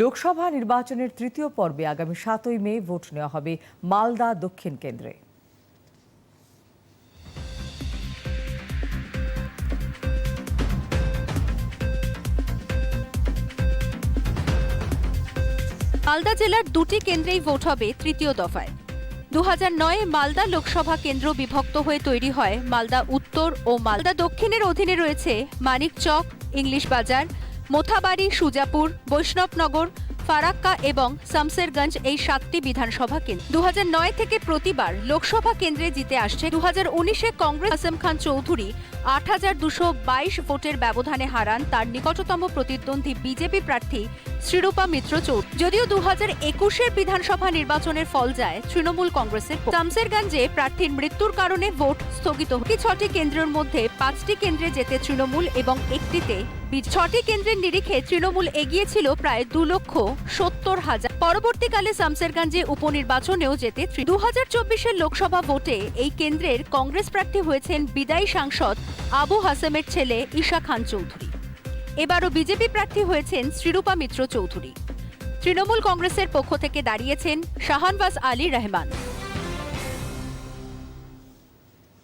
লোকসভা নির্বাচনের তৃতীয় পর্বে আগামী সাতই মে ভোট নেওয়া হবে মালদা দক্ষিণ কেন্দ্রে। মালদা জেলার দুটি কেন্দ্রেই ভোট হবে তৃতীয় দফায়। দু নয় মালদা লোকসভা কেন্দ্র বিভক্ত হয়ে তৈরি হয় মালদা উত্তর ও মালদা দক্ষিণের অধীনে রয়েছে মানিকচক, ইংলিশ বাজার মোথাবাড়ি, সুজাপুর, বৈষ্ণবনগর, ফারাক্কা এবং শামসেরগঞ্জ এই সাতটি বিধানসভা কেন্দ্র। দু থেকে প্রতিবার লোকসভা কেন্দ্রে জিতে আসছে দু হাজার উনিশে কংগ্রেস। আসম খান চৌধুরী আট হাজার দুশো বাইশ ভোটের ব্যবধানে হারান তার নিকটতম প্রতিদ্বন্দ্বী বিজেপি প্রার্থী শ্রীরূপা মিত্র চৌধুরী যদিও দু হাজার একুশের বিধানসভা নির্বাচনের ফল যায় তৃণমূল কংগ্রেসের পক্ষে। শামসেরগঞ্জে প্রার্থীর মৃত্যুর কারণে ভোট স্থগিত হয়। ছটি কেন্দ্রের মধ্যে পাঁচটি কেন্দ্রে যেতে তৃণমূল এবং একটিতে ছটি কেন্দ্রের নিরিখে তৃণমূল এগিয়েছিল প্রায় দু লক্ষ সত্তর হাজার পরবর্তীকালে শামসেরগঞ্জে উপনির্বাচনেও যেতে দু হাজার চব্বিশের লোকসভা ভোটে এই কেন্দ্রের কংগ্রেস প্রার্থী হয়েছেন বিদায়ী সাংসদ আবু হাসেমের ছেলে ঈশা খান চৌধুরী এবারও বিজেপি প্রার্থী হয়েছেন শ্রীরূপা মিত্র চৌধুরী। তৃণমূল কংগ্রেসের পক্ষ থেকে দাঁড়িয়েছেন শাহানবাজ আলী রহমান।